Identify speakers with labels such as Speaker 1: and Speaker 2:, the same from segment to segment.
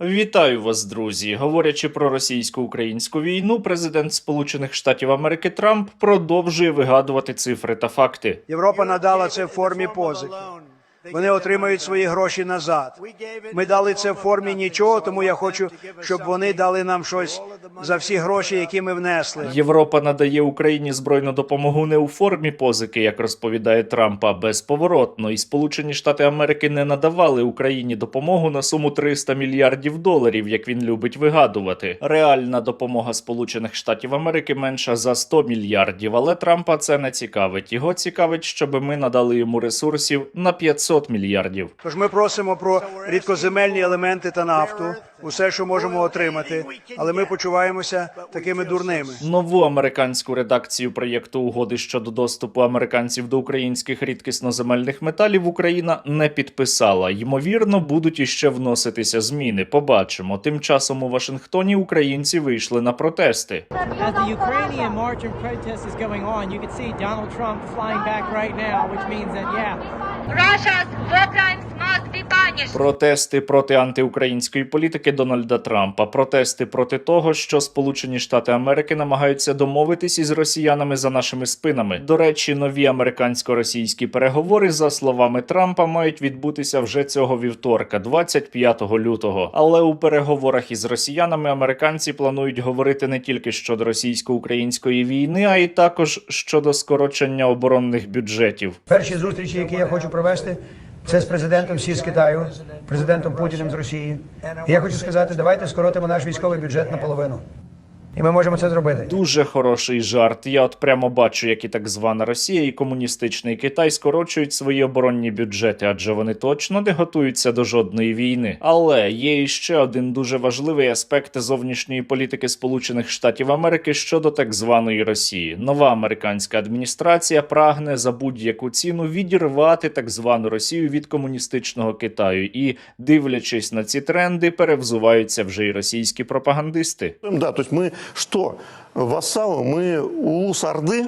Speaker 1: Вітаю вас, друзі. Говорячи про російсько-українську війну, президент Сполучених Штатів Америки Трамп продовжує вигадувати цифри та факти.
Speaker 2: Європа надала це в формі позики. Вони отримають свої гроші назад. Ми дали це в формі нічого, тому я хочу, щоб вони дали нам щось за всі гроші, які ми внесли.
Speaker 1: Європа надає Україні збройну допомогу не у формі позики, як розповідає Трамп, а безповоротно. І Сполучені Штати Америки не надавали Україні допомогу на суму 300 мільярдів доларів, як він любить вигадувати. Реальна допомога Сполучених Штатів Америки менша за 100 мільярдів, але Трампа це не цікавить. Його цікавить, щоб ми надали йому ресурсів на 500 мільярдів.
Speaker 2: Тож ми просимо про рідкоземельні елементи та нафту, усе, що можемо отримати, але ми почуваємося такими дурними.
Speaker 1: Нову американську редакцію проєкту угоди щодо доступу американців до українських рідкісноземельних металів Україна не підписала. Ймовірно, будуть іще вноситися зміни. Побачимо. Тим часом у Вашингтоні українці вийшли на протести.
Speaker 3: Protest is going on, you can see Donald Trump flying back right now, which means that, yeah,
Speaker 4: Russia's war crimes
Speaker 1: Протести проти антиукраїнської політики Дональда Трампа, протести проти того, що Сполучені Штати Америки намагаються домовитись із росіянами за нашими спинами. До речі, нові американсько-російські переговори, за словами Трампа, мають відбутися вже цього вівторка, 25 лютого. Але у переговорах із росіянами американці планують говорити не тільки щодо російсько-української війни, а й також щодо скорочення оборонних бюджетів.
Speaker 5: Перші зустрічі, які я хочу провести, це з президентом Сі з Китаю, президентом Путіним з Росії. І я хочу сказати, давайте скоротимо наш військовий бюджет наполовину. І ми можемо це зробити.
Speaker 1: Дуже хороший жарт. Я от прямо бачу, як і так звана Росія і комуністичний Китай скорочують свої оборонні бюджети, адже вони точно не готуються до жодної війни. Але є іще один дуже важливий аспект зовнішньої політики Сполучених Штатів Америки щодо так званої Росії. Нова американська адміністрація прагне за будь-яку ціну відірвати так звану Росію від комуністичного Китаю, і дивлячись на ці тренди, перевзуваються вже й російські пропагандисти.
Speaker 6: Да, то есть мы что, вассалы, мы улус Орды,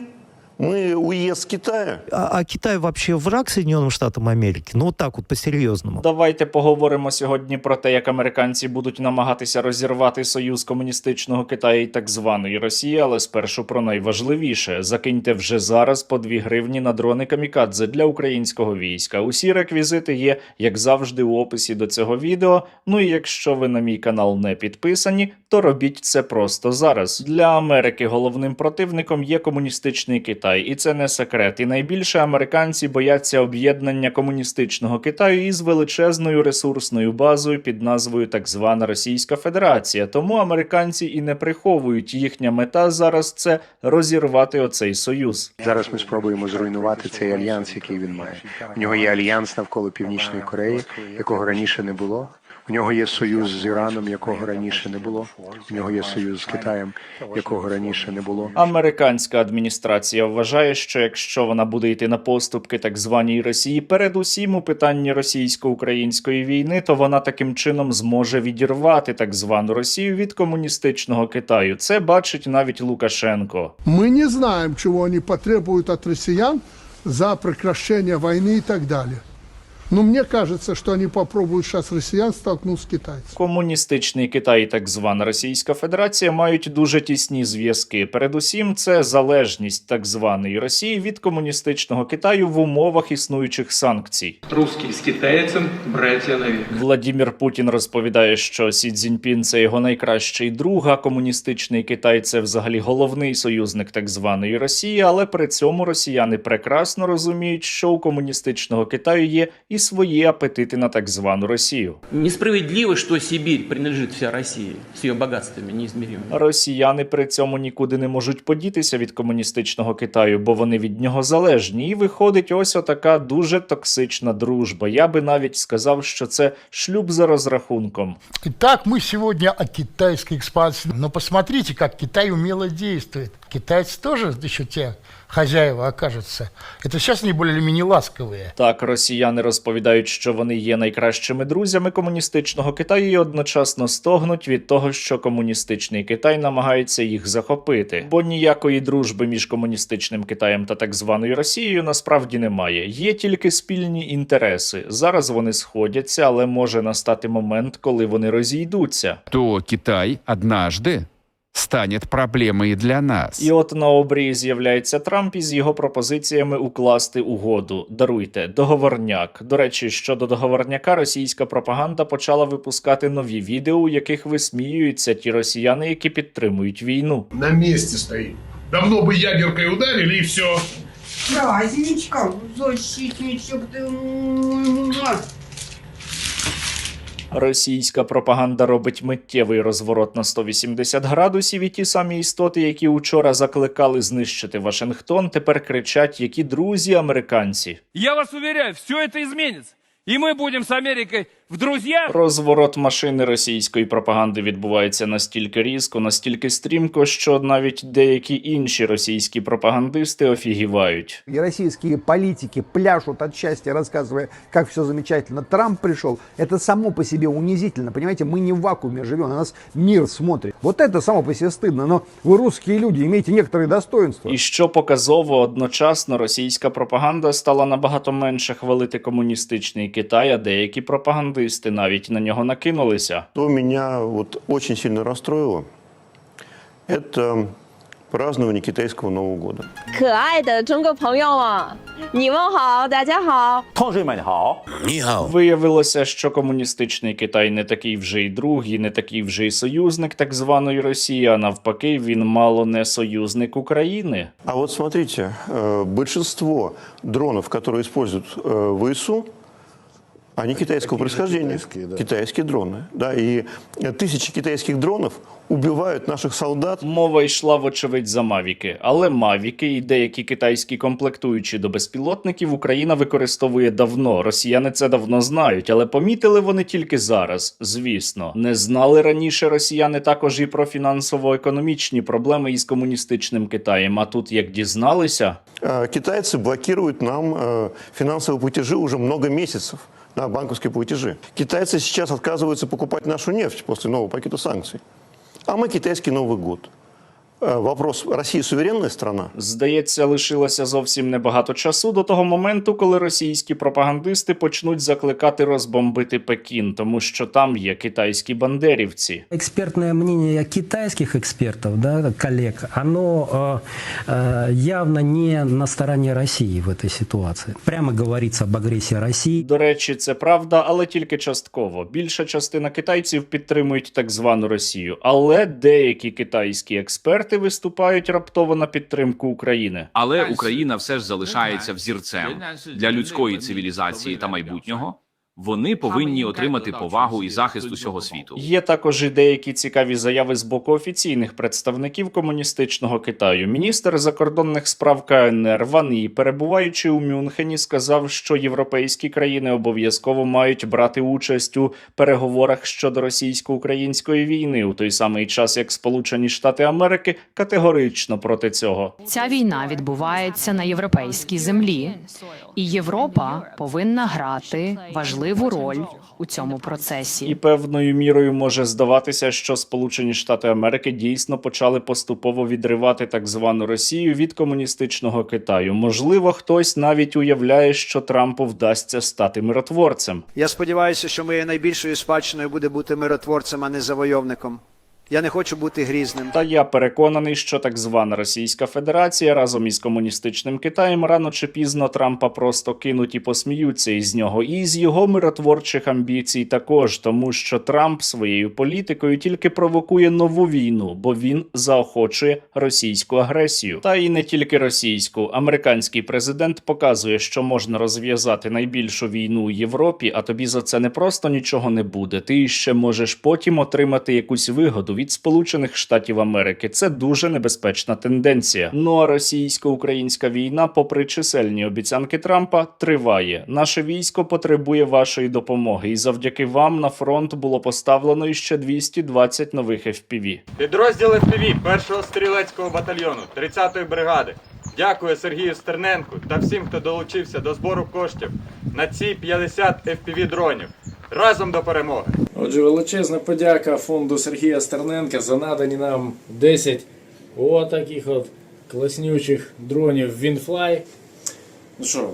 Speaker 6: мы уезд Китая?
Speaker 7: А, а Китай вообще враг Соединенным Штатам Америки? Ну вот так вот по-серьезному.
Speaker 1: Давайте поговоримо сьогодні про те, як американці будуть намагатися розірвати союз комуністичного Китаю і так званої Росії, але спершу про найважливіше: закиньте вже зараз по 2 гривні на дрони камікадзе для українського війська. Усі реквізити є, як завжди, у описі до цього відео. Ну і якщо ви на мій канал не підписані, то робіть це просто зараз. Для Америки головним противником є комуністичний Китай, і це не секрет. І найбільше американці бояться об'єднання комуністичного Китаю із величезною ресурсною базою під назвою так звана Російська Федерація. Тому американці і не приховують їхня мета зараз це розірвати оцей союз.
Speaker 8: Зараз ми спробуємо зруйнувати цей альянс, який він має. У нього є альянс навколо Північної Кореї, якого раніше не було. У нього є союз з Іраном, якого раніше не було. У нього є союз з Китаєм, якого раніше не було.
Speaker 1: Американська адміністрація вважає, що якщо вона буде йти на поступки так званій Росії, передусім у питанні російсько-української війни, то вона таким чином зможе відірвати так звану Росію від комуністичного Китаю. Це бачить навіть Лукашенко.
Speaker 9: Мы не знаем, чего они потребуют от россиян за прекращение войны и так далее. Но мне кажется, что они попробуют сейчас россиян столкнуть с китайцами.
Speaker 1: Комуністичний Китай і так звана Російська Федерація мають дуже тісні зв'язки. Передусім, це залежність так званої Росії від комуністичного Китаю в умовах існуючих санкцій.
Speaker 10: Русский с китайцем братья навек.
Speaker 1: Владімір Путін розповідає, що Сі Цзіньпін – це його найкращий друг, а комуністичний Китай це взагалі головний союзник так званої Росії. Але при цьому росіяни прекрасно розуміють, що у комуністичного Китаю є і свої апетити на так звану Росію.
Speaker 10: Несправедливо, что Сибирь принадлежит вся России с ее богатствами неизмеримыми.
Speaker 1: Росіяни при цьому нікуди не можуть подітися від комуністичного Китаю, бо вони від нього залежні. І виходить ось отака дуже токсична дружба. Я би навіть сказав, що це шлюб за розрахунком.
Speaker 9: Итак, мы сегодня о китайской экспансии. Но посмотрите, как Китай умело действует. Китайцы тоже еще те хозяева окажутся. Это сейчас они более или менее ласковые.
Speaker 1: Так, росіяни розповідають, що вони є найкращими друзями комуністичного Китаю і одночасно стогнуть від того, що комуністичний Китай намагається їх захопити. Бо ніякої дружби між комуністичним Китаєм та так званою Росією насправді немає. Є тільки спільні інтереси. Зараз вони сходяться, але може настати момент, коли вони розійдуться.
Speaker 11: то Китай однажды станет проблемой для нас.
Speaker 1: І от на обрії з'являється Трамп із його пропозиціями укласти угоду. Даруйте договорняк. До речі, щодо договорняка, російська пропаганда почала випускати нові відео, у яких висміюються ті росіяни, які підтримують війну.
Speaker 9: На месте стоит. Давно бы ядеркой ударили и все.
Speaker 12: Праздничком, защитничек ты мой.
Speaker 1: Російська пропаганда робить миттєвий розворот на 180 градусів, і ті самі істоти, які учора закликали знищити Вашингтон, тепер кричать, які друзі американці.
Speaker 10: Я вас уверяю, все це зміниться. І ми будем з Америкой в друзьях.
Speaker 1: Розворот машини російської пропаганди відбувається настільки різко, настільки стрімко, що навіть деякі інші російські пропагандисти офігівають.
Speaker 5: И российские политики пляшут от счастья, рассказывая, как все замечательно. Трамп пришел. Это само по себе унизительно. Понимаете, мы не в вакууме живем, на нас мир смотрит. Вот это само по себе стыдно. Но вы русские люди, имеете некоторые достоинства.
Speaker 1: І що показово, одночасно російська пропаганда стала набагато менше хвалити комуністичний Китай, а деякі пропагандисти навіть на нього накинулися.
Speaker 6: Что меня вот очень сильно расстроило, это празднование китайского Нового года.
Speaker 12: 可爱的中国朋友们，你们好，大家好。
Speaker 1: Виявилося, що комуністичний Китай не такий вже й друг, і не такий вже й союзник так званої Росії, а навпаки, він мало не союзник України.
Speaker 6: А вот смотрите, э, большинство дронов, которые используют э, ВСУ, они китайского происхождения. Китайские, дроны. Да, и э, тысячи китайских дронов убивают наших солдат.
Speaker 1: Мова йшла, вочевидь, за мавіки, але мавіки і деякі китайські комплектуючі до безпілотників Україна використовує давно. Росіяни це давно знають, але помітили вони тільки зараз. Звісно, не знали раніше росіяни також і про фінансово-економічні проблеми із комуністичним Китаєм. А тут як дізналися,
Speaker 6: Э, Китайцы блокируют нам э, финансовые платежи уже много месяцев. Да, банковские платежи. Китайцы сейчас отказываются покупать нашу нефть после нового пакета санкций. А мы китайский Новый год. Э, Вопрос, Россия суверенная страна?
Speaker 1: Здається, лишилося зовсім небагато часу до того моменту, коли російські пропагандисти почнуть закликати розбомбити Пекін, тому що там є китайські бандерівці.
Speaker 5: Экспертное мнение китайских экспертов, да, коллег, оно э, э, явно не на стороне России в этой ситуации. Прямо говорится об агрессии России.
Speaker 1: До речі, це правда, але тільки частково. Більша частина китайців підтримують так звану Росію, але деякі китайські експерти виступають раптово на підтримку України.
Speaker 10: Але Україна все ж залишається взірцем для людської цивілізації та майбутнього. Вони повинні отримати повагу і захист усього світу.
Speaker 1: Є також і деякі цікаві заяви з боку офіційних представників комуністичного Китаю. Міністр закордонних справ КНР Ван І, перебуваючи у Мюнхені, сказав, що європейські країни обов'язково мають брати участь у переговорах щодо російсько-української війни у той самий час, як Сполучені Штати Америки категорично проти цього.
Speaker 12: Ця війна відбувається на європейській землі, і Європа повинна грати важливу роль у цьому процесі.
Speaker 1: І певною мірою може здаватися, що Сполучені Штати Америки дійсно почали поступово відривати так звану Росію від комуністичного Китаю. Можливо, хтось навіть уявляє, що Трампу вдасться стати миротворцем.
Speaker 2: Я сподіваюся, що моєю найбільшою спадщиною буде бути миротворцем, а не завойовником. Я не хочу бути грізним.
Speaker 1: Та я переконаний, що так звана Російська Федерація разом із комуністичним Китаєм рано чи пізно Трампа просто кинуть і посміються із нього, і з його миротворчих амбіцій також, тому що Трамп своєю політикою тільки провокує нову війну, бо він заохочує російську агресію. Та і не тільки російську. Американський президент показує, що можна розв'язати найбільшу війну у Європі, а тобі за це не просто нічого не буде. Ти ще можеш потім отримати якусь вигоду від Сполучених Штатів Америки. Це дуже небезпечна тенденція. Ну а російсько-українська війна, попри чисельні обіцянки Трампа, триває. Наше військо потребує вашої допомоги, і завдяки вам на фронт було поставлено іще 220 нових FPV.
Speaker 13: Підрозділ ФПВ 1-го стрілецького батальйону 30-ї бригади. Дякую Сергію Стерненку та всім, хто долучився до збору коштів на ці 50 FPV дронів. Разом до перемоги!
Speaker 14: Отже, величезна подяка фонду Сергія Стерненка за надані нам 10 отаких от класнючих дронів Вінфлай. Ну що,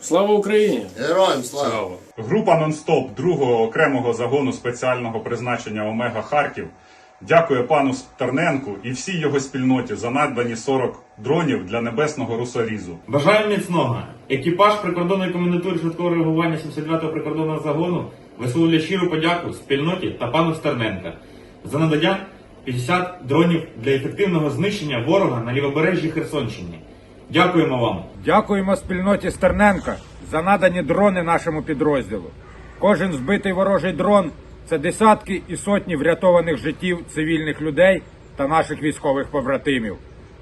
Speaker 14: слава Україні!
Speaker 15: Героям слава!
Speaker 16: Група «Нонстоп» другого окремого загону спеціального призначення Омега Харків дякує пану Стерненку і всій його спільноті за надбані 40 дронів для небесного русорізу.
Speaker 17: Бажаємо міцного. Екіпаж прикордонної комендатури швидкого реагування 79-го прикордонного загону висловлює щиру подяку спільноті та пану Стерненка за надання 50 дронів для ефективного знищення ворога на лівобережжі Херсонщини. Дякуємо вам.
Speaker 18: Дякуємо спільноті Стерненка за надані дрони нашому підрозділу. Кожен збитий ворожий дрон це десятки і сотні врятованих життів цивільних людей та наших військових побратимів.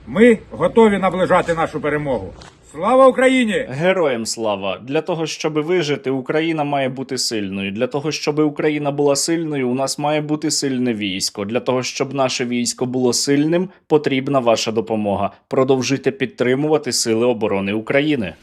Speaker 18: Ми готові наближати нашу перемогу. Слава Україні!
Speaker 1: Героям слава! Для того, щоб вижити, Україна має бути сильною. Для того, щоб Україна була сильною, у нас має бути сильне військо. Для того, щоб наше військо було сильним, потрібна ваша допомога. Продовжуйте підтримувати Сили оборони України.